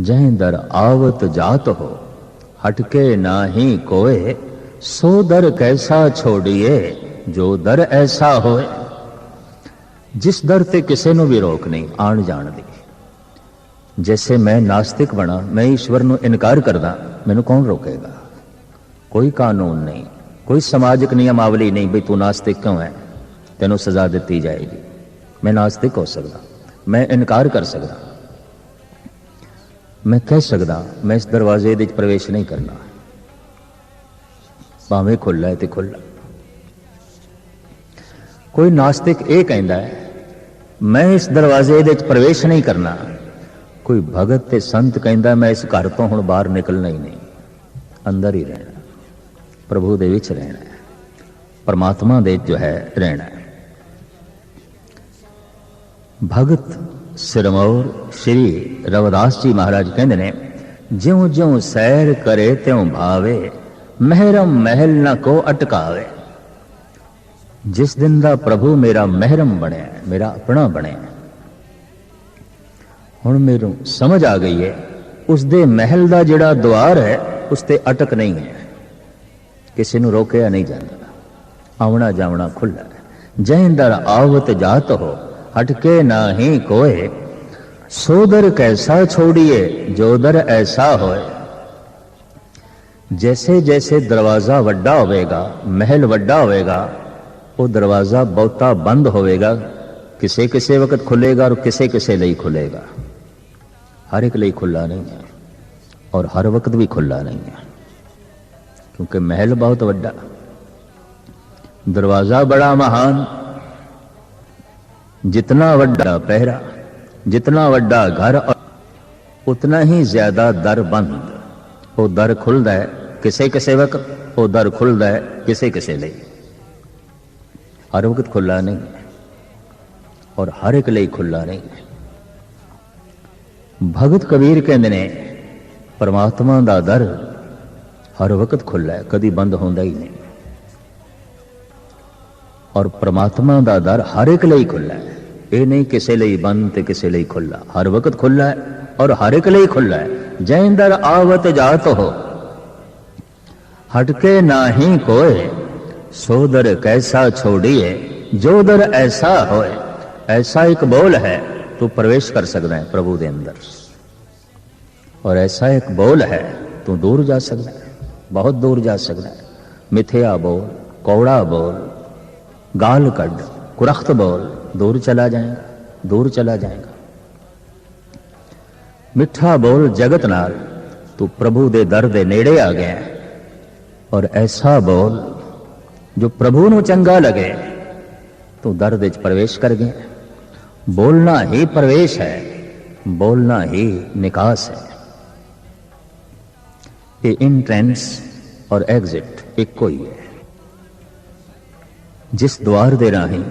ਜਹ ਦਰ ਆਵਤ ਜਾਤ ਹੋ ਹਟਕੇ ਨਾਹੀ ਕੋਏ ਸੋ ਦਰ ਕੈਸਾ ਛੋੜੀਏ ਜੋ ਦਰ ਐਸਾ ਹੋਏ ਜਿਸ ਦਰ ਤੇ ਕਿਸੇ ਨੂੰ ਵੀ ਰੋਕ ਨਹੀਂ ਆਣ ਜਾਣ ਦੀ ਜੈਸੇ ਮੈਂ ਨਾਸਤਿਕ ਬਣਾ ਮੈਂ ਈਸ਼ਵਰ ਨੂੰ ਇਨਕਾਰ ਕਰਦਾ ਮੈਨੂੰ ਕੌਣ ਰੋਕੇਗਾ ਕੋਈ ਕਾਨੂੰਨ ਨਹੀਂ ਕੋਈ ਸਮਾਜਿਕ ਨਿਯਮਾਵਲੀ ਨਹੀਂ ਵੀ ਤੂੰ ਨਾਸਤਿਕ ਕਿਉਂ ਹੈ ਤੈਨੂੰ ਸਜ਼ਾ ਦਿੱਤੀ ਜਾਏਗੀ ਮੈਂ ਨਾਸਤਿਕ ਹੋ ਸਕਦਾ ਮੈਂ ਇਨਕਾਰ ਕਰ ਸਕਦਾ ਮੈਂ ਕਹਿ ਸਕਦਾ, ਮੈਂ ਇਸ ਦਰਵਾਜ਼ੇ ਦੇ ਵਿੱਚ ਪ੍ਰਵੇਸ਼ ਨਹੀਂ ਕਰਨਾ। ਭਾਵੇਂ ਖੁੱਲਾ ਹੈ ਤੇ ਖੁੱਲਾ ਕੋਈ ਨਾਸਤਿਕ ਇਹ ਕਹਿੰਦਾ ਹੈ, ਮੈਂ ਇਸ ਦਰਵਾਜ਼ੇ ਦੇ ਵਿੱਚ ਪ੍ਰਵੇਸ਼ ਨਹੀਂ ਕਰਨਾ। ਕੋਈ ਭਗਤ ਤੇ ਸੰਤ ਕਹਿੰਦਾ, ਮੈਂ ਇਸ ਘਰ ਤੋਂ ਹੁਣ ਬਾਹਰ ਨਿਕਲਣਾ ਹੀ ਨਹੀਂ। ਅੰਦਰ ਹੀ ਰਹਿਣਾ। ਪ੍ਰਭੂ ਦੇ ਵਿੱਚ ਰਹਿਣਾ ਪਰਮਾਤਮਾ ਦੇ ਜੋ ਹੈ, ਰਹਿਣਾ ਭਗਤ ਸਿਰਮੌਰ ਸ਼੍ਰੀ ਰਵਿਦਾਸ ਜੀ ਮਹਾਰਾਜ ਕਹਿੰਦੇ ਨੇ, ਜਿਉਂ ਜਿਉਂ ਸੈਰ ਕਰੇ ਤਿਉਂ ਭਾਵੇ, ਮਹਿਰਮ ਮਹਿਲ ਨਾ ਕੋ ਅਟਕਾਵੇ। ਜਿਸ ਦਿਨ ਦਾ ਪ੍ਰਭੂ ਮੇਰਾ ਮਹਿਰਮ ਬਣਿਆ, ਮੇਰਾ ਆਪਣਾ ਬਣਿਆ। ਹੁਣ ਮੈਨੂੰ ਸਮਝ ਆ ਗਈ ਹੈ ਉਸ ਦੇ ਮਹਿਲ ਦਾ ਜਿਹੜਾ ਦੁਆਰ ਹੈ, ਉਸ ਤੇ ਅਟਕ ਨਹੀਂ ਹੈ। ਕਿਸੇ ਨੂੰ ਰੋਕਿਆ ਨਹੀਂ ਜਾਂਦਾ। ਆਉਣਾ ਜਾਵਣਾ ਖੁੱਲਾ ਹੈ। ਜੈ ਦਰ ਆਵਤ ਜਾਤ ਹੋ ਹਟਕੇ ਨਾਹੀ ਕੋਏ। ਸੋ ਦਰ ਕੈਸਾ ਛੋੜੀਏ, ਜੋ ਦਰ ਐਸਾ ਹੋਏ। ਜੈਸੇ ਜੈਸੇ ਦਰਵਾਜ਼ਾ ਵੱਡਾ ਹੋਵੇਗਾ, ਮਹਿਲ ਵੱਡਾ ਹੋਵੇਗਾ, ਉਹ ਦਰਵਾਜ਼ਾ ਬਹੁਤਾ ਬੰਦ ਹੋਵੇਗਾ। ਕਿਸੇ ਕਿਸੇ ਵਕਤ ਖੁੱਲੇਗਾ ਔਰ ਕਿਸੇ ਕਿਸੇ ਲਈ ਖੁੱਲੇਗਾ। ਹਰ ਇੱਕ ਲਈ ਖੁੱਲਾ ਨਹੀਂ ਹੈ ਔਰ ਹਰ ਵਕਤ ਵੀ ਖੁੱਲਾ ਨਹੀਂ ਹੈ। ਕਿਉਂਕਿ ਮਹਿਲ ਬਹੁਤ ਵੱਡਾ। ਦਰਵਾਜ਼ਾ ਬੜਾ ਮਹਾਨ ਜਿਤਨਾ ਵੱਡਾ ਪਹਿਰਾ ਜਿਤਨਾ ਵੱਡਾ ਘਰ ਉਤਨਾ ਹੀ ਜ਼ਿਆਦਾ ਦਰ ਬੰਦ ਉਹ ਦਰ ਖੁੱਲਦਾ ਹੈ ਕਿਸੇ ਕਿਸੇ ਵਕਤ ਉਹ ਦਰ ਖੁੱਲਦਾ ਹੈ ਕਿਸੇ ਕਿਸੇ ਲਈ ਹਰ ਵਕਤ ਖੁੱਲਾ ਨਹੀਂ ਔਰ ਹਰ ਇੱਕ ਲਈ ਖੁੱਲਾ ਨਹੀਂ ਭਗਤ ਕਬੀਰ ਕਹਿੰਦੇ ਨੇ ਪਰਮਾਤਮਾ ਦਾ ਦਰ ਹਰ ਵਕਤ ਖੁੱਲਾ ਹੈ ਕਦੀ ਬੰਦ ਹੁੰਦਾ ਹੀ ਨਹੀਂ ਔਰ ਪ੍ਰਮਾਤਮਾ ਦਾ ਦਰ ਹਰ ਇੱਕ ਲਈ ਖੁੱਲਾ ਹੈ ਇਹ ਨਹੀਂ ਕਿਸੇ ਲਈ ਬੰਦ ਤੇ ਕਿਸੇ ਲਈ ਖੁੱਲਾ ਹਰ ਵਕਤ ਖੁੱਲਾ ਹੈ ਔਰ ਹਰ ਇੱਕ ਲਈ ਖੁੱਲਾ ਹੈ ਜੈ ਅੰਦਰ ਆਵਤ ਜਾਤ ਹੋ ਹਟਕੇ ਨਾਹੀ ਕੋਏ ਸੋ ਦਰ ਕੈਸਾ ਛੋੜੀਏ ਜੋ ਦਰ ਐਸਾ ਹੋਏ ਐਸਾ ਇੱਕ ਬੋਲ ਹੈ ਤੂੰ ਪ੍ਰਵੇਸ਼ ਕਰ ਸਕਦਾ ਹੈ ਪ੍ਰਭੂ ਦੇ ਅੰਦਰ ਔਰ ਐਸਾ ਇੱਕ ਬੋਲ ਹੈ ਤੂੰ ਦੂਰ ਜਾ ਸਕਦਾ ਹੈ ਬਹੁਤ ਦੂਰ ਜਾ ਸਕਦਾ ਹੈ ਮਿਥਿਆ ਬੋਲ ਕੌੜਾ ਬੋਲ ਗਾਲ ਕੱਢ ਕੁਰਖਤ ਬੋਲ ਦੂਰ ਚਲਾ ਜਾਏਗਾ ਦੂਰ ਚਲਾ ਜਾਏਗਾ ਮਿੱਠਾ ਬੋਲ ਜਗਤ ਨਾਲ ਤੂੰ ਪ੍ਰਭੂ ਦੇ ਦਰ ਦੇ ਨੇੜੇ ਆ ਗਿਆ ਔਰ ਐਸਾ ਬੋਲ ਜੋ ਪ੍ਰਭੂ ਨੂੰ ਚੰਗਾ ਲਗੇ ਤੂੰ ਦਰ ਦੇ ਵਿੱਚ ਪ੍ਰਵੇਸ਼ ਕਰ ਗਿਆ ਬੋਲਣਾ ਹੀ ਪ੍ਰਵੇਸ਼ ਹੈ ਬੋਲਣਾ ਹੀ ਨਿਕਾਸ ਹੈ ਇਹ ਇੰਟ੍ਰੈਂਸ ਔਰ ਐਗਜ਼ਿਟ ਇੱਕੋ ਹੀ ਹੈ ਜਿਸ ਦਵਾਰ ਦੇ ਰਾਹੀਂ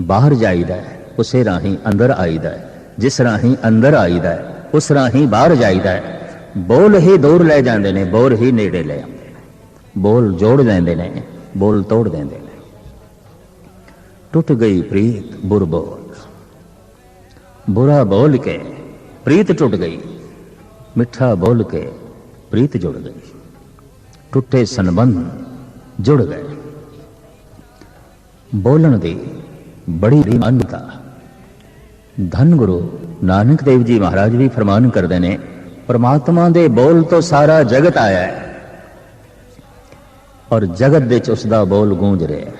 ਬਾਹਰ ਜਾਈਦਾ ਹੈ ਉਸੇ ਰਾਹੀਂ ਅੰਦਰ ਆਈਦਾ ਹੈ ਜਿਸ ਰਾਹੀਂ ਅੰਦਰ ਆਈਦਾ ਹੈ ਉਸ ਰਾਹੀਂ ਬਾਹਰ ਜਾਈਦਾ ਹੈ ਬੋਲ ਹੀ ਦੂਰ ਲੈ ਜਾਂਦੇ ਨੇ ਬੋਲ ਹੀ ਨੇੜੇ ਲੈ ਆਉਂਦੇ ਨੇ ਬੋਲ ਜੋੜ ਲੈਂਦੇ ਨੇ ਬੋਲ ਤੋੜ ਦਿੰਦੇ ਨੇ ਟੁੱਟ ਗਈ ਪ੍ਰੀਤ ਬੁਰ ਬੋਲ ਬੁਰਾ ਬੋਲ ਕੇ ਪ੍ਰੀਤ ਟੁੱਟ ਗਈ ਮਿੱਠਾ ਬੋਲ ਕੇ ਪ੍ਰੀਤ ਜੁੜ ਗਈ ਟੁੱਟੇ ਸੰਬੰਧ ਜੁੜ ਗਏ ਬੋਲਣ ਦੀ ਬੜੀ ਮਾਨਤਾ। ਧੰਨ ਗੁਰੂ ਨਾਨਕ ਦੇਵ ਜੀ ਮਹਾਰਾਜ ਵੀ ਫਰਮਾਨ ਕਰਦੇ ਨੇ, ਪਰਮਾਤਮਾ ਦੇ ਬੋਲ ਤੋਂ ਸਾਰਾ ਜਗਤ ਆਇਆ ਹੈ ਔਰ ਜਗਤ ਵਿੱਚ ਉਸ ਦਾ ਬੋਲ ਗੂੰਜ ਰਿਹਾ ਹੈ।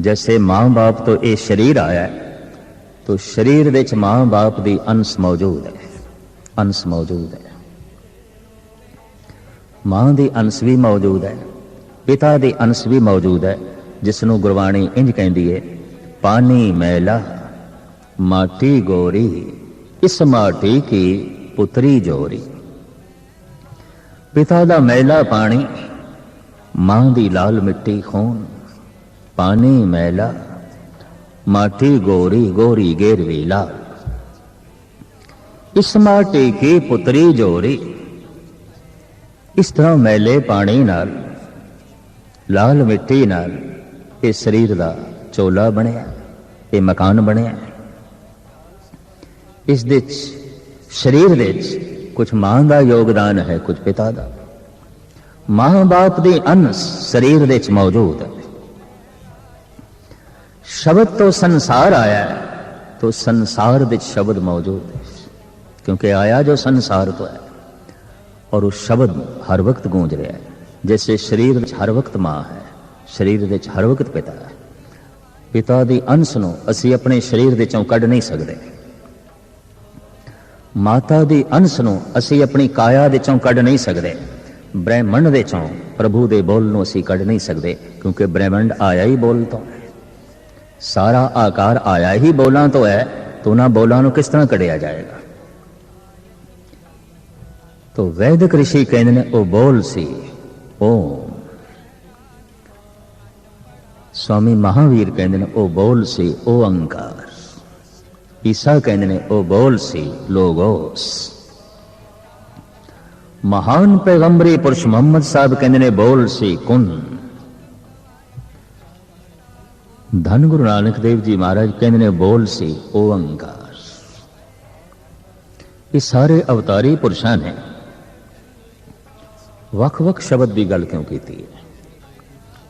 ਜੈਸੇ ਮਾਂ-ਬਾਪ ਤੋਂ ਇਹ ਸਰੀਰ ਆਇਆ ਹੈ, ਤੋ ਸਰੀਰ ਵਿੱਚ ਮਾਂ-ਬਾਪ ਦੀ ਅੰਸ਼ ਮੌਜੂਦ ਹੈ। ਅੰਸ਼ ਮੌਜੂਦ ਹੈ। ਮਾਂ ਦੀ ਅੰਸ਼ ਵੀ ਮੌਜੂਦ ਹੈ, ਪਿਤਾ ਦੀ ਅੰਸ਼ ਵੀ ਮੌਜੂਦ ਹੈ ਜਿਸ ਨੂੰ ਗੁਰਬਾਣੀ ਇੰਜ ਕਹਿੰਦੀ ਹੈ ਪਾਣੀ ਮੈਲਾ, ਮਾਟੀ ਗੋਰੀ, ਇਸ ਮਾਟੀ ਕੀ ਪੁੱਤਰੀ ਜੋਰੀ। ਪਿਤਾ ਦਾ ਮੈਲਾ ਪਾਣੀ, ਮਾਂ ਦੀ ਲਾਲ ਮਿੱਟੀ ਖੂਨ। ਪਾਣੀ ਮੈਲਾ, ਮਾਟੀ ਗੋਰੀ ਗੋਰੀ ਗੇਰਵੀ ਲਾਲ ਇਸ ਮਾਟੀ ਕੀ ਪੁੱਤਰੀ ਜੋਰੀ। ਇਸ ਤਰ੍ਹਾਂ ਮੈਲੇ ਪਾਣੀ ਨਾਲ, ਲਾਲ ਮਿੱਟੀ ਨਾਲ ਇਹ ਸਰੀਰ ਦਾ ਚੋਲਾ ਬਣਿਆ, ਇਹ ਮਕਾਨ ਬਣਿਆ। ਇਸ ਦੇ ਵਿੱਚ ਸਰੀਰ ਦੇ ਵਿੱਚ ਕੁਝ ਮਾਂ ਦਾ ਯੋਗਦਾਨ ਹੈ ਕੁਝ ਪਿਤਾ ਦਾ। ਮਾਂ ਬਾਪ ਦੇ ਅੰਨ ਸਰੀਰ ਦੇ ਵਿੱਚ ਮੌਜੂਦ ਹੈ। ਸ਼ਬਦ ਤੋਂ ਸੰਸਾਰ ਆਇਆ ਹੈ, ਤੋਂ ਸੰਸਾਰ ਵਿੱਚ ਸ਼ਬਦ ਮੌਜੂਦ ਹੈ। ਕਿਉਂਕਿ ਆਇਆ ਜੋ ਸੰਸਾਰ ਤੋਂ ਹੈ, ਔਰ ਉਹ ਸ਼ਬਦ ਹਰ ਵਕਤ ਗੂੰਜ ਰਿਹਾ ਹੈ ਜਿਵੇਂ ਸਰੀਰ ਵਿੱਚ ਹਰ ਵਕਤ ਮਾਂ ਹੈ। ਸਰੀਰ ਵਿੱਚ ਹਰ ਵਕਤ ਪਿਤਾ ਹੈ। ਪਿਤਾ ਦੀ ਅੰਸ਼ ਨੂੰ ਅਸੀਂ ਆਪਣੇ ਸਰੀਰ ਦੇ ਚੋਂ ਕੱਢ ਨਹੀਂ ਸਕਦੇ। ਮਾਤਾ ਦੀ ਅੰਸ਼ ਨੂੰ ਅਸੀਂ ਆਪਣੀ ਕਾਇਆ ਦੇ ਚੋਂ ਕੱਢ ਨਹੀਂ ਸਕਦੇ। ਬ੍ਰਹਿਮੰਡ ਦੇ ਚੋਂ ਪ੍ਰਭੂ ਦੇ ਬੋਲ ਨੂੰ ਅਸੀਂ ਕੱਢ ਨਹੀਂ ਸਕਦੇ, ਕਿਉਂਕਿ ਬ੍ਰਹਿਮੰਡ ਆਇਆ ਹੀ ਬੋਲ ਤੋਂ। ਹੈ ਸਾਰਾ ਆਕਾਰ ਆਇਆ ਹੀ ਬੋਲਾਂ ਤੋਂ ਹੈ, ਤਾਂ ਉਹਨਾਂ ਬੋਲਾਂ ਨੂੰ ਕਿਸ ਤਰ੍ਹਾਂ ਕੱਢਿਆ ਜਾਏਗਾ? ਤੋ ਵੈਦਿਕ ઋષਿ ਕਹਿੰਦੇ ਨੇ, ਉਹ ਬੋਲ ਸੀ, ਉਹ ਸਵਾਮੀ ਮਹਾਵੀਰ ਕਹਿੰਦੇ ਨੇ ਉਹ ਬੋਲ ਸੀ ਉਹ ਅੰਕਾਰ ਈਸਾ ਕਹਿੰਦੇ ਨੇ ਉਹ ਬੋਲ ਸੀ ਲੋਗੋਸ ਮਹਾਨ ਪੈਗੰਬਰੀ ਪੁਰਸ਼ ਮੁਹੰਮਦ ਸਾਹਿਬ ਕਹਿੰਦੇ ਨੇ ਬੋਲ ਸੀ ਕੁਨ ਧੰਨ ਗੁਰੂ ਨਾਨਕ ਦੇਵ ਜੀ ਮਹਾਰਾਜ ਕਹਿੰਦੇ ਨੇ ਬੋਲ ਸੀ ਓੰਕਾਰ ਇਹ ਸਾਰੇ ਅਵਤਾਰੀ ਪੁਰਸ਼ਾਂ ਨੇ ਵੱਖ-ਵੱਖ ਸ਼ਬਦ ਦੀ ਗੱਲ ਕਿਉਂ ਕੀਤੀ ਹੈ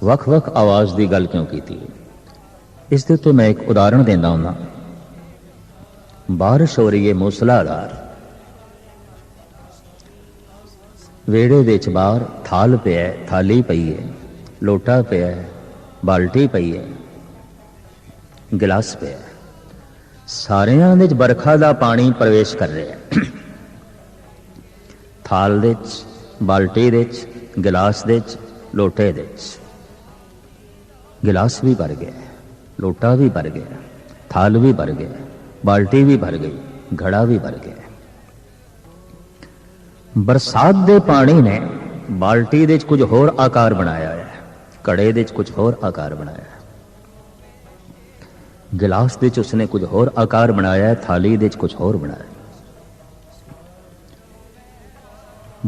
ਵੱਖ-ਵੱਖ ਆਵਾਜ਼ ਦੀ ਗੱਲ ਕਿਉਂ ਕੀਤੀ? ਹੈ ਇਸ ਦੇ ਉੱਤੇ ਮੈਂ ਇੱਕ ਉਦਾਹਰਣ ਦਿੰਦਾ ਹਾਂ ਬਾਰਿਸ਼ ਹੋ ਰਹੀ ਹੈ ਮੂਸਲਾਧਾਰ ਵੇੜੇ ਦੇ ਚ ਬਾਹਰ ਥਾਲ ਪਿਆ, ਥਾਲੀ ਪਈ ਹੈ, ਲੋਟਾ ਪਿਆ, ਬਾਲਟੀ ਪਈ ਹੈ, ਗਿਲਾਸ ਪਿਆ। ਸਾਰਿਆਂ ਦੇ ਵਿੱਚ ਬਰਖਾ ਦਾ ਪਾਣੀ ਪ੍ਰਵੇਸ਼ ਕਰ ਰਿਹਾ ਹੈ। ਥਾਲ ਦੇ ਵਿੱਚ, ਬਾਲਟੀ ਦੇ ਵਿੱਚ, ਗਿਲਾਸ ਦੇ ਵਿੱਚ, ਲੋਟੇ ਦੇ ਵਿੱਚ। ਗਿਲਾਸ ਵੀ ਭਰ ਗਿਆ ਹੈ, ਲੋਟਾ ਵੀ ਭਰ ਗਿਆ ਥਾਲ ਵੀ ਭਰ ਗਿਆ ਬਾਲਟੀ ਵੀ ਭਰ ਗਈ ਘੜਾ ਵੀ ਭਰ ਗਿਆ। ਬਰਸਾਤ ਦੇ ਪਾਣੀ ਨੇ ਬਾਲਟੀ ਦੇ ਵਿੱਚ ਕੁਝ ਹੋਰ ਆਕਾਰ ਬਣਾਇਆ ਹੈ ਘੜੇ ਦੇ ਵਿੱਚ ਕੁਝ ਹੋਰ ਆਕਾਰ ਬਣਾਇਆ ਹੈ। ਗਿਲਾਸ ਦੇ ਵਿੱਚ ਉਸਨੇ ਕੁਝ ਹੋਰ ਆਕਾਰ ਬਣਾਇਆ ਹੈ ਥਾਲੀ ਦੇ ਵਿੱਚ ਕੁਝ ਹੋਰ ਬਣਾਇਆ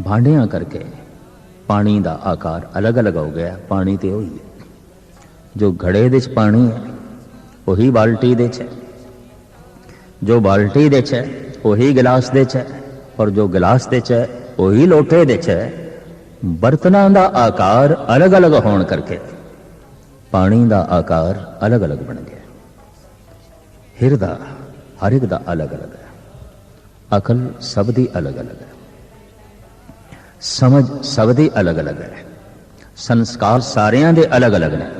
ਭਾਂਡਿਆਂ ਕਰਕੇ ਪਾਣੀ ਦਾ ਆਕਾਰ ਅਲੱਗ-ਅਲੱਗ ਹੋ ਗਿਆ ਪਾਣੀ ਤੇ ਉਹੀ ਹੈ। ਜੋ ਘੜੇ ਦੇ ਵਿੱਚ ਪਾਣੀ ਹੈ, ਉਹੀ ਬਾਲਟੀ ਦੇ ਚ ਜੋ ਬਾਲਟੀ ਦੇ ਵਿੱਚ ਉਹੀ ਗਿਲਾਸ ਦੇ ਵਿੱਚ ਔਰ ਜੋ ਗਿਲਾਸ ਦੇ ਵਿੱਚ ਉਹੀ ਲੋਟੇ ਦੇ ਚ ਬਰਤਨਾਂ ਦਾ ਆਕਾਰ ਅਲੱਗ-ਅਲੱਗ ਹੋਣ ਕਰਕੇ ਪਾਣੀ ਦਾ ਆਕਾਰ ਅਲੱਗ-ਅਲੱਗ ਬਣ ਗਿਆ। ਹਿਰਦਾ ਹਰ ਇੱਕ ਦਾ ਅਲੱਗ-ਅਲੱਗ ਹੈ। ਅਕਲ ਸਭ ਦੀ ਅਲੱਗ-ਅਲੱਗ ਹੈ। ਸਮਝ ਸਭ ਦੀ ਅਲੱਗ-ਅਲੱਗ ਹੈ। ਸੰਸਕਾਰ ਸਾਰਿਆਂ ਦੇ ਅਲੱਗ-ਅਲੱਗ ਨੇ।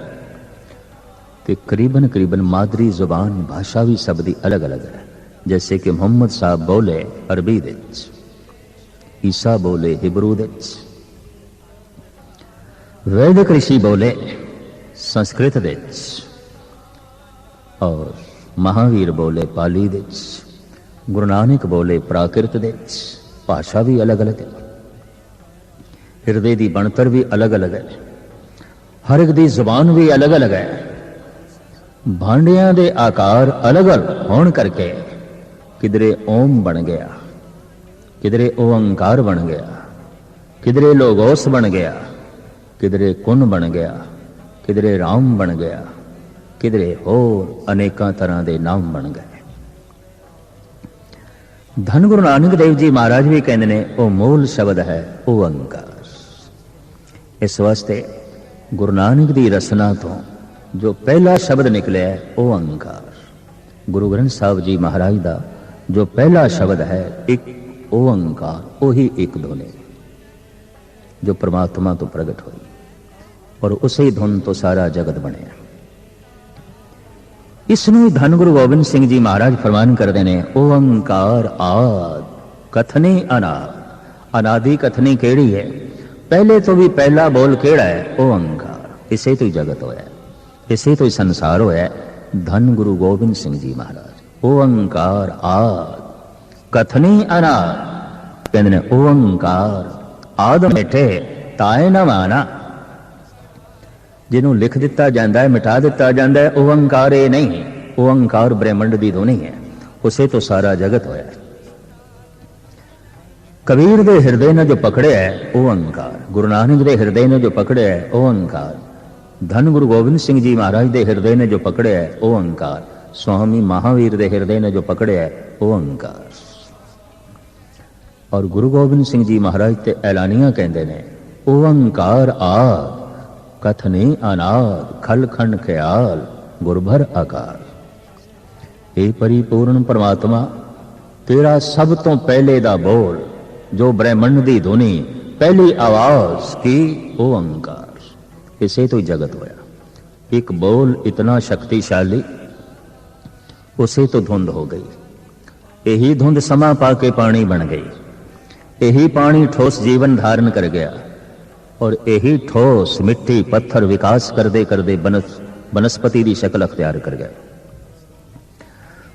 ਤੇ ਕਰੀਬਨ ਕਰੀਬਨ ਮਾਦਰੀ ਜ਼ੁਬਾਨ ਭਾਸ਼ਾ ਵੀ ਸਭ ਦੀ ਅਲੱਗ-ਅਲੱਗ ਹੈ, ਜੈਸੇ ਕਿ ਮੁਹੰਮਦ ਸਾਹਿਬ ਬੋਲੇ ਅਰਬੀ ਦੇ ਵਿੱਚ, ਈਸਾ ਬੋਲੇ ਹਿਬਰੂ ਦੇ ਵਿੱਚ ਵੈਦਿਕ ઋષਿ ਬੋਲੇ ਸੰਸਕ੍ਰਿਤ ਦੇ ਵਿੱਚ ਔਰ ਮਹਾਵੀਰ ਬੋਲੇ ਪਾਲੀ ਦੇ ਵਿੱਚ, ਗੁਰੂ ਨਾਨਕ ਬੋਲੇ ਪ੍ਰਾਕਿਰਤ ਵਿੱਚ, ਭਾਸ਼ਾ ਵੀ ਅਲੱਗ-ਅਲੱਗ ਹੈ। ਹਿਰਦੇ ਦੀ ਬਣਤਰ ਵੀ ਅਲੱਗ-ਅਲੱਗ ਹੈ। ਹਰ ਇੱਕ ਦੀ ਜ਼ੁਬਾਨ ਵੀ ਅਲੱਗ-ਅਲੱਗ ਹੈ। ਭਾਂਡਿਆਂ ਦੇ ਆਕਾਰ ਅਲੱਗ-ਅਲੱਗ ਹੋਣ ਕਰਕੇ ਕਿਧਰੇ ਓਮ ਬਣ ਗਿਆ, ਕਿਧਰੇ ਓੰਕਾਰ ਬਣ ਗਿਆ, ਕਿਧਰੇ ਲੋਗੋਸ ਬਣ ਗਿਆ, ਕਿਧਰੇ ਕੁਨ ਬਣ ਗਿਆ, ਕਿਧਰੇ ਰਾਮ ਬਣ ਗਿਆ, ਕਿਧਰੇ ਹੋਰ ਅਨੇਕਾਂ ਤਰ੍ਹਾਂ ਦੇ ਨਾਮ ਬਣ ਗਏ। ਧੰਨ ਗੁਰੂ ਨਾਨਕ ਦੇਵ ਜੀ ਮਹਾਰਾਜ ਵੀ ਕਹਿੰਦੇ ਨੇ, ਉਹ ਮੂਲ ਸ਼ਬਦ ਹੈ ਓੰਕਾਰ ਇਸ ਵਾਸਤੇ ਗੁਰੂ ਨਾਨਕ ਦੀ ਰਸਨਾ ਤੋਂ ਜੋ ਪਹਿਲਾ ਸ਼ਬਦ ਨਿਕਲਿਆ ਉਹ ਓੰਕਾਰ ਗੁਰੂ ਗ੍ਰੰਥ ਸਾਹਿਬ ਜੀ ਮਹਾਰਾਜ ਦਾ ਜੋ ਪਹਿਲਾ ਸ਼ਬਦ ਹੈ, ਇੱਕ ਉਹ ਓੰਕਾਰ ਉਹੀ ਇੱਕ ਧੁਨੀ ਜੋ ਪ੍ਰਮਾਤਮਾ ਤੋਂ ਪ੍ਰਗਟ ਹੋਈ। ਔਰ ਉਸੇ ਧੁਨ ਤੋਂ ਸਾਰਾ ਜਗਤ ਬਣਿਆ। ਇਸ ਨੂੰ ਧੰਨ ਗੁਰੂ ਗੋਬਿੰਦ ਸਿੰਘ ਜੀ ਮਹਾਰਾਜ ਫਰਮਾਨ ਕਰਦੇ ਨੇ ਓੰਕਾਰ ਆਦ, ਕਥਨੀ ਅਨਾਦ। ਅਨਾਦੀ ਕਥਨੀ ਕਿਹੜੀ ਹੈ? ਪਹਿਲੇ ਤੋਂ ਵੀ ਪਹਿਲਾ ਬੋਲ ਕਿਹੜਾ ਹੈ? ਓੰਕਾਰ ਇਸੇ ਤੋਂ ਹੀ ਜਗਤ ਹੋਇਆ। ਇਸੇ ਤੋਂ ਹੀ ਸੰਸਾਰ ਹੋਇਆ ਹੈ। ਧੰਨ ਗੁਰੂ ਗੋਬਿੰਦ ਸਿੰਘ ਜੀ ਮਹਾਰਾਜ, ਓੰਕਾਰ ਆਦ, ਕਥਨੀ ਅਨਾਦ, ਕਹਿੰਦੇ ਨੇ ਓੰਕਾਰ ਆਦ ਮਿਟੇ ਤਾਏ ਨਾ ਮਾਨਾ। ਜਿਹਨੂੰ ਲਿਖ ਦਿੱਤਾ ਜਾਂਦਾ ਹੈ, ਮਿਟਾ ਦਿੱਤਾ ਜਾਂਦਾ ਹੈ, ਓੰਕਾਰ ਇਹ ਨਹੀਂ, ਓੰਕਾਰ ਬ੍ਰਹਿਮੰਡ ਦੀ ਦੋਨੀ ਹੈ। ਉਸੇ ਤੋਂ ਸਾਰਾ ਜਗਤ ਹੋਇਆ ਕਬੀਰ ਦੇ ਹਿਰਦੇ ਨੇ ਜੋ ਪਕੜਿਆ ਹੈ, ਓੰਕਾਰ, ਗੁਰੂ ਨਾਨਕ ਦੇ ਹਿਰਦੇ ਨੇ ਜੋ ਪਕੜਿਆ ਹੈ, ਓੰਕਾਰ। ਧੰਨ ਗੁਰੂ ਗੋਬਿੰਦ ਸਿੰਘ ਜੀ ਮਹਾਰਾਜ ਦੇ ਹਿਰਦੇ ਨੇ ਜੋ ਪਕੜਿਆ ਉਹ ਓੰਕਾਰ ਸੁਆਮੀ ਮਹਾਵੀਰ ਦੇ ਹਿਰਦੇ ਨੇ ਜੋ ਪਕੜਿਆ ਉਹ ਅਹੰਕਾਰ ਔਰ ਗੁਰੂ ਗੋਬਿੰਦ ਸਿੰਘ ਜੀ ਮਹਾਰਾਜ ਤੇ ਐਲਾਨੀਆਂ ਕਹਿੰਦੇ ਨੇ ਉਹ ਓੰਕਾਰ ਆਦ ਕਥਨੇ ਅਨਾਦ ਖਲਖੰਡ ਖਿਆਲ ਗੁਰਭਰ ਆਕਾਰ ਇਹ ਪਰਿਪੂਰਨ ਪਰਮਾਤਮਾ ਤੇਰਾ ਸਭ ਤੋਂ ਪਹਿਲੇ ਦਾ ਬੋਲ ਜੋ ਬ੍ਰਹਮੰਡ ਦੀ ਧੁਨੀ ਪਹਿਲੀ ਆਵਾਜ਼ ਕੀ ਓੰਕਾਰ ਇਸੇ ਤੋਂ ਹੀ ਜਗਤ ਹੋਇਆ। ਇੱਕ ਬੋਲ ਇਤਨਾ ਸ਼ਕਤੀਸ਼ਾਲੀ, ਉਸੇ ਤੋਂ ਧੁੰਦ ਹੋ ਗਈ। ਇਹੀ ਧੁੰਦ ਸਮਾਂ ਪਾ ਕੇ ਪਾਣੀ ਬਣ ਗਈ। ਇਹੀ ਪਾਣੀ ਠੋਸ ਜੀਵਨ ਧਾਰਨ ਕਰ ਗਿਆ। ਔਰ ਇਹੀ ਠੋਸ ਮਿੱਟੀ ਪੱਥਰ ਵਿਕਾਸ ਕਰਦੇ ਕਰਦੇ ਬਨਸ, ਬਨਸਪਤੀ ਦੀ ਸ਼ਕਲ ਅਖਤਿਆਰ ਕਰ ਗਿਆ।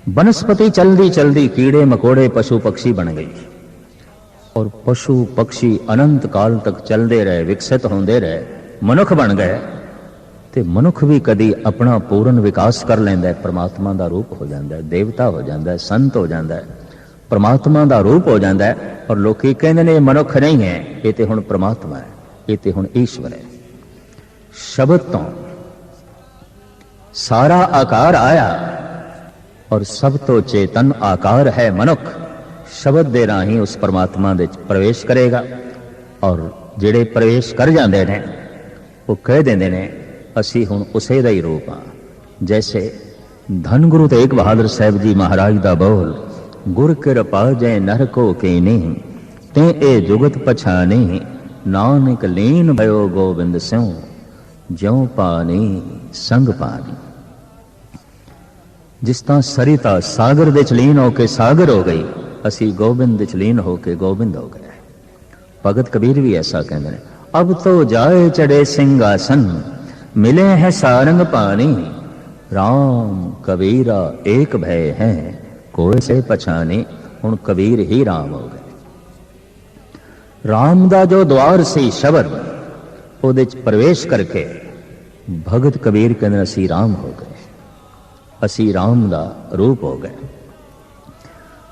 ਬਨਸਪਤੀ ਚਲਦੀ ਚਲਦੀ ਕੀੜੇ ਮਕੋੜੇ ਪਸ਼ੂ ਪਕਸ਼ੀ ਬਣ ਗਈ। ਔਰ ਪਸ਼ੂ ਪਕਸ਼ੀ ਅਨੰਤ ਕਾਲ ਤੱਕ ਚੱਲਦੇ ਰਹੇ, ਵਿਕਸਿਤ ਹੁੰਦੇ ਰਹੇ। ਮਨੁੱਖ ਬਣ ਗਏ ਤੇ ਮਨੁੱਖ ਵੀ ਕਦੀ ਆਪਣਾ ਪੂਰਨ ਵਿਕਾਸ ਕਰ ਲੈਂਦਾ ਹੈ। ਪ੍ਰਮਾਤਮਾ ਦਾ ਰੂਪ ਹੋ ਜਾਂਦਾ ਹੈ, ਦੇਵਤਾ ਹੋ ਜਾਂਦਾ ਹੈ, ਸੰਤ ਹੋ ਜਾਂਦਾ ਹੈ। ਪ੍ਰਮਾਤਮਾ ਦਾ ਰੂਪ ਹੋ ਜਾਂਦਾ ਹੈ ਔਰ ਲੋਕੀ ਕਹਿੰਦੇ ਨੇ, ਇਹ ਮਨੁੱਖ ਨਹੀਂ ਹੈ, ਇਹ ਤੇ ਹੁਣ ਪ੍ਰਮਾਤਮਾ ਹੈ, ਇਹ ਤੇ ਹੁਣ ਈਸ਼ਵਰ ਹੈ। ਸ਼ਬਦ ਤੋਂ ਸਾਰਾ ਆਕਾਰ ਆਇਆ ਔਰ ਸਭ ਤੋਂ ਚੇਤਨ ਆਕਾਰ ਹੈ ਮਨੁੱਖ। ਸ਼ਬਦ ਦੇ ਰਾਹੀਂ ਉਸ ਪਰਮਾਤਮਾ ਦੇ ਵਿੱਚ ਪ੍ਰਵੇਸ਼ ਕਰੇਗਾ ਔਰ ਜਿਹੜੇ ਪ੍ਰਵੇਸ਼ ਕਰ ਜਾਂਦੇ ਨੇ ਉਹ ਕਹਿ ਦਿੰਦੇ ਨੇ, ਅਸੀਂ ਹੁਣ ਉਸੇ ਦਾ ਹੀ ਰੂਪ ਹਾਂ। ਜੈਸੇ ਧੰਨ ਗੁਰੂ ਤੇਗ ਬਹਾਦਰ ਸਾਹਿਬ ਜੀ ਮਹਾਰਾਜ ਦਾ ਬੋਲ, ਗੁਰ ਕਿਰਪਾ ਜੈ ਨਰ ਕੋ ਕੀਨੀ ਤੇ ਇਹ ਜੁਗਤ ਪਛਾਨੀ ਨਾਨਕ ਲੀਨ ਭਇਓ ਗੋਬਿੰਦ ਸਿਉ, ਜਿਉ ਪਾਣੀ ਸੰਗ ਪਾਣੀ। ਜਿਸ ਤਾਂ ਸਰਿਤਾ ਸਾਗਰ ਦੇ ਚਲੀਨ ਹੋ ਕੇ ਸਾਗਰ ਹੋ ਗਈ, ਅਸੀਂ ਗੋਬਿੰਦ ਦੇ ਚ ਹੋ ਕੇ ਗੋਬਿੰਦ ਹੋ ਗਏ। ਭਗਤ ਕਬੀਰ ਵੀ ਐਸਾ ਕਹਿੰਦੇ ਨੇ ਅਬ ਤੋ ਜਾਏ ਚੜੇ ਸਿੰਘਾਸਨ ਮਿਲੇ ਹੈ ਸਾਰੰਗ ਪਾਣੀ RAM ਕਬੀਰਾ ਏਕ ਭੈ ਹੈ ਕੋਈ ਸੇ ਪਛਾਨੇ ਹੁਣ ਕਬੀਰ ਹੀ RAM ਹੋ ਗਏ RAM ਦਾ ਜੋ ਦਵਾਰ ਸੀ ਸ਼ਬਦ ਉਹਦੇ ਚ ਪ੍ਰਵੇਸ਼ ਕਰਕੇ ਭਗਤ ਕਬੀਰ ਕਹਿੰਦੇ ਅਸੀਂ RAM ਹੋ ਗਏ ਅਸੀਂ RAM ਦਾ ਰੂਪ ਹੋ ਗਏ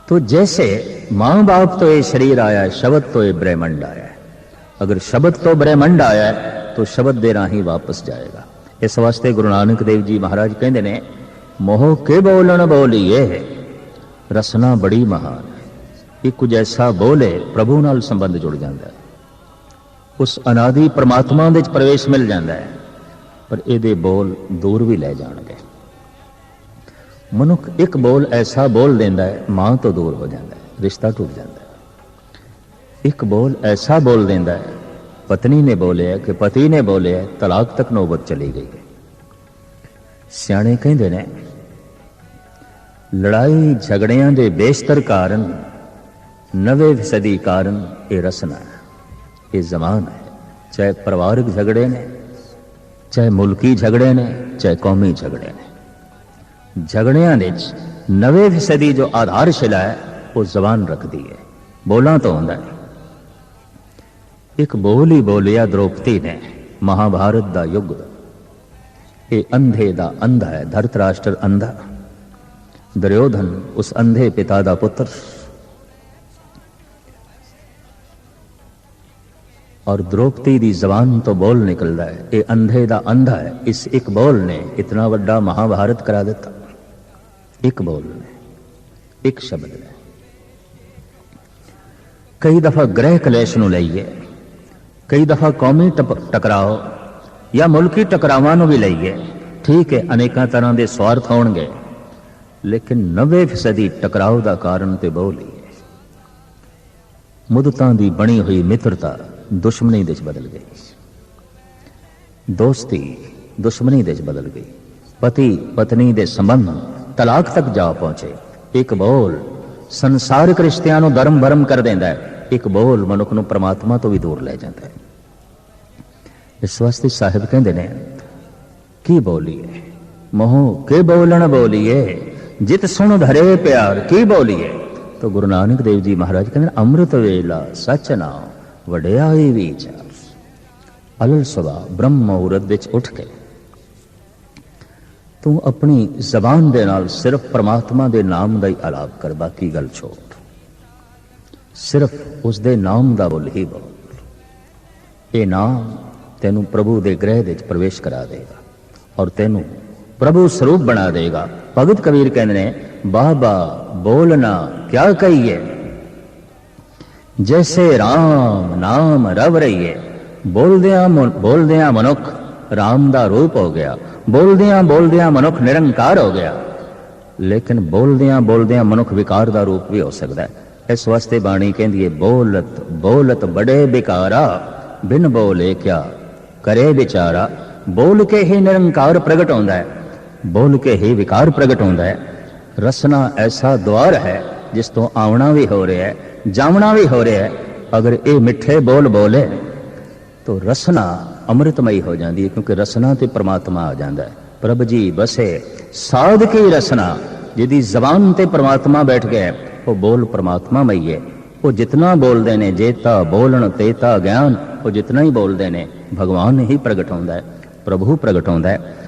तो जैसे मां बाप तो ये शरीर आया है शब्द तो ये ब्रह्मंड आया ਅਗਰ ਸ਼ਬਦ ਤੋਂ ਬ੍ਰਹਿਮੰਡ ਆਇਆ ਹੈ, ਤਾਂ ਸ਼ਬਦ ਦੇ ਰਾਹੀਂ ਵਾਪਸ ਜਾਏਗਾ। ਇਸ ਵਾਸਤੇ ਗੁਰੂ ਨਾਨਕ ਦੇਵ ਜੀ ਮਹਾਰਾਜ ਕਹਿੰਦੇ ਨੇ, ਮੋਹ ਕੇ ਬੋਲਣ ਬੋਲੀਏ? ਰਸਨਾ ਬੜੀ ਮਹਾਨ ਇਹ ਕੁਝ ਐਸਾ ਬੋਲੇ ਪ੍ਰਭੂ ਨਾਲ ਸੰਬੰਧ ਜੁੜ ਜਾਂਦਾ ਹੈ। ਉਸ ਅਨਾਦੀ ਪਰਮਾਤਮਾ ਦੇ ਵਿੱਚ ਪ੍ਰਵੇਸ਼ ਮਿਲ ਜਾਂਦਾ ਹੈ, ਪਰ ਇਹਦੇ ਬੋਲ ਦੂਰ ਵੀ ਲੈ ਜਾਣਗੇ। ਮਨੁੱਖ ਇੱਕ ਬੋਲ ਐਸਾ ਬੋਲ ਦਿੰਦਾ ਹੈ, ਮਾਂ ਤੋਂ ਦੂਰ ਹੋ ਜਾਂਦਾ ਹੈ, ਰਿਸ਼ਤਾ ਟੁੱਟ ਜਾਂਦਾ ਇੱਕ ਬੋਲ ਐਸਾ ਬੋਲ ਦਿੰਦਾ ਹੈ, ਪਤਨੀ ਨੇ ਬੋਲਿਆ ਕਿ ਪਤੀ ਨੇ ਬੋਲਿਆ, ਤਲਾਕ ਤੱਕ ਨੌਬਤ ਚਲੀ ਗਈ ਹੈ। ਸਿਆਣੇ ਕਹਿੰਦੇ ਨੇ, ਲੜਾਈ ਝਗੜਿਆਂ ਦੇ ਬੇਸ਼ਤਰ ਕਾਰਨ, ਨਵੇਂ ਸਦੀ ਕਾਰਨ ਇਹ ਰਸਨਾ ਹੈ, ਇਹ ਜ਼ਮਾਨ ਹੈ। ਚਾਹੇ ਪਰਿਵਾਰਕ ਝਗੜੇ ਨੇ, ਚਾਹੇ ਮੁਲਕੀ ਝਗੜੇ ਨੇ, ਚਾਹੇ ਕੌਮੀ ਝਗੜੇ ਨੇ। ਝਗੜਿਆਂ ਦੇ ਵਿੱਚ ਨਵੇਂ ਸਦੀ ਜੋ ਆਧਾਰਸ਼ਿਲਾ ਹੈ, ਉਹ ਜ਼ਬਾਨ ਰੱਖਦੀ ਹੈ, ਬੋਲਾਂ ਤੋਂ ਹੁੰਦਾ ਹੈ। ਇੱਕ ਬੋਲ ਹੀ ਬੋਲਿਆ ਦ੍ਰੋਪਤੀ ਨੇ, ਮਹਾਭਾਰਤ ਦਾ ਯੁੱਗ ਇਹ ਅੰਧੇ ਦਾ ਅੰਧ ਹੈ ਧਰਤਰਾਸ਼ਟਰ ਅੰਧਾ। ਦਰਯੋਧਨ ਉਸ ਅੰਧੇ ਪਿਤਾ ਦਾ ਪੁੱਤਰ। ਔਰ ਦ੍ਰੋਪਤੀ ਦੀ ਜ਼ਬਾਨ ਤੋਂ ਬੋਲ ਨਿਕਲਦਾ ਹੈ, ਇਹ ਅੰਧੇ ਦਾ ਅੰਧਾ ਹੈ, ਇਸ ਇੱਕ ਬੋਲ ਨੇ ਇਤਨਾ ਵੱਡਾ ਮਹਾਭਾਰਤ ਕਰਾ ਦਿੱਤਾ। ਇੱਕ ਬੋਲ ਨੇ, ਇੱਕ ਸ਼ਬਦ ਨੇ। ਕਈ ਦਫਾ ਗ੍ਰਹਿ ਕਲੇਸ਼ ਨੂੰ ਲਈਏ ਕਈ ਦਫਾ ਕੌਮੀ ਟਕਰਾਓ ਜਾਂ ਮੁਲਕੀ ਟਕਰਾਵਾਂ ਨੂੰ ਵੀ ਲਈਏ। ਠੀਕ ਹੈ, ਅਨੇਕਾਂ ਤਰ੍ਹਾਂ ਦੇ ਸਵਾਰਥ ਹੋਣਗੇ ਲੇਕਿਨ 90% ਟਕਰਾਓ ਦਾ ਕਾਰਨ ਤੇ ਬੋਲ ਹੀ ਹੈ ਮੁਦਤਾਂ ਦੀ ਬਣੀ ਹੋਈ ਮਿੱਤਰਤਾ ਦੁਸ਼ਮਣੀ ਦੇ ਚ ਬਦਲ ਗਈ। ਦੋਸਤੀ ਦੁਸ਼ਮਣੀ ਦੇ ਚ ਬਦਲ ਗਈ। ਪਤੀ ਪਤਨੀ ਦੇ ਸੰਬੰਧ ਤਲਾਕ ਤੱਕ ਜਾ ਪਹੁੰਚੇ। ਇੱਕ ਬੋਲ ਸੰਸਾਰਿਕ ਰਿਸ਼ਤਿਆਂ ਨੂੰ ਧਰਮ ਭਰਮ ਕਰ ਦਿੰਦਾ ਹੈ। ਇੱਕ ਬੋਲ ਮਨੁੱਖ ਨੂੰ ਪ੍ਰਮਾਤਮਾ ਤੋਂ ਵੀ ਦੂਰ ਲੈ ਜਾਂਦਾ ਹੈ। ਇਸ ਵਾਸਤੇ ਸਾਹਿਬ ਕਹਿੰਦੇ ਨੇ, ਕੀ ਬੋਲੀਏ? ਮੋਹ ਕੇ ਬੋਲਣ ਬੋਲੀਏ? ਜਿਤ ਸੁਣ ਧਰੇ ਪਿਆਰ, ਕੀ ਬੋਲੀਏ? ਤਾਂ ਗੁਰੂ ਨਾਨਕ ਦੇਵ ਜੀ ਮਹਾਰਾਜ ਕਹਿੰਦੇ ਅੰਮ੍ਰਿਤ ਵੇਲਾ ਸਚ ਨਾਮ ਵਡਿਆਈ ਵਿਚਾਰ ਅਲਲ ਸਵਾ, ਬ੍ਰਹਮ ਮੁਹੂਰਤ ਵਿੱਚ ਉੱਠ ਕੇ ਤੂੰ ਆਪਣੀ ਜ਼ਬਾਨ ਦੇ ਨਾਲ ਸਿਰਫ ਪ੍ਰਮਾਤਮਾ ਦੇ ਨਾਮ ਦਾ ਹੀ ਆਲਾਪ ਕਰ, ਬਾਕੀ ਗੱਲ ਛੋੜ। ਸਿਰਫ ਉਸ ਦੇ ਨਾਮ ਦਾ ਬੋਲ ਹੀ ਬੋਲ। ਇਹ ਨਾਮ ਤੈਨੂੰ ਪ੍ਰਭੂ ਦੇ ਗ੍ਰਹਿ ਵਿੱਚ ਪ੍ਰਵੇਸ਼ ਕਰਾ ਦੇਗਾ ਔਰ ਤੈਨੂੰ ਪ੍ਰਭੂ ਸਰੂਪ ਬਣਾ ਦੇਗਾ। ਭਗਤ ਕਬੀਰ ਕਹਿੰਦੇ ਨੇ, ਬਾਬਾ ਬੋਲਣਾ ਕਿਆ ਕਹੀਏ? ਜੈਸੇ RAM ਨਾਮ ਰਵ ਰਹੀਏ, ਬੋਲਦਿਆਂ ਬੋਲਦਿਆਂ ਮਨੁੱਖ RAM ਦਾ ਰੂਪ ਹੋ ਗਿਆ, ਬੋਲਦਿਆਂ ਬੋਲਦਿਆਂ ਮਨੁੱਖ ਨਿਰੰਕਾਰ ਹੋ ਗਿਆ। ਲੇਕਿਨ ਬੋਲਦਿਆਂ ਬੋਲਦਿਆਂ ਮਨੁੱਖ ਵਿਕਾਰ ਦਾ ਰੂਪ ਵੀ ਹੋ ਸਕਦਾ ਹੈ। ਇਸ ਵਾਸਤੇ ਬਾਣੀ ਕਹਿੰਦੀ ਹੈ ਬੋਲਤ ਬੋਲਤ ਬੜੇ ਵਿਕਾਰਾ, ਬਿਨ ਬੋਲੇ ਕਿਆ ਕਰੇ ਵਿਚਾਰਾ ਬੋਲ ਕੇ ਹੀ ਨਿਰੰਕਾਰ ਪ੍ਰਗਟ ਹੁੰਦਾ ਹੈ ਬੋਲ ਕੇ ਹੀ ਵਿਕਾਰ ਪ੍ਰਗਟ ਹੁੰਦਾ ਹੈ ਰਸਨਾ ਐਸਾ ਦਵਾਰ ਹੈ ਜਿਸ ਤੋਂ ਆਉਣਾ ਵੀ ਹੋ ਰਿਹਾ ਹੈ ਜਾਵਣਾ ਵੀ ਹੋ ਰਿਹਾ ਹੈ ਅਗਰ ਇਹ ਮਿੱਠੇ ਬੋਲ ਬੋਲੇ ਤਾਂ ਰਸਨਾ ਅੰਮ੍ਰਿਤਮਈ ਹੋ ਜਾਂਦੀ ਹੈ ਕਿਉਂਕਿ ਰਸਨਾ ਤੇ ਪ੍ਰਮਾਤਮਾ ਆ ਜਾਂਦਾ ਹੈ ਪ੍ਰਭ ਜੀ ਬਸੇ ਸਾਧ ਕੀ ਰਸਨਾ ਜਿਹਦੀ ਜ਼ਬਾਨ ਤੇ ਪ੍ਰਮਾਤਮਾ ਬੈਠ ਗਿਆ ਉਹ ਬੋਲ ਪ੍ਰਮਾਤਮਾ ਮਈ ਹੈ ਉਹ ਜਿਤਨਾ ਬੋਲਦੇ ਨੇ ਜੇਤਾ ਬੋਲਣ ਤੇਤਾ ਗਿਆਨ ਉਹ ਜਿਤਨਾ ਹੀ ਬੋਲਦੇ ਨੇ ਭਗਵਾਨ ਹੀ ਪ੍ਰਗਟ ਹੁੰਦਾ ਹੈ ਪ੍ਰਭੂ ਪ੍ਰਗਟ ਹੁੰਦਾ ਹੈ।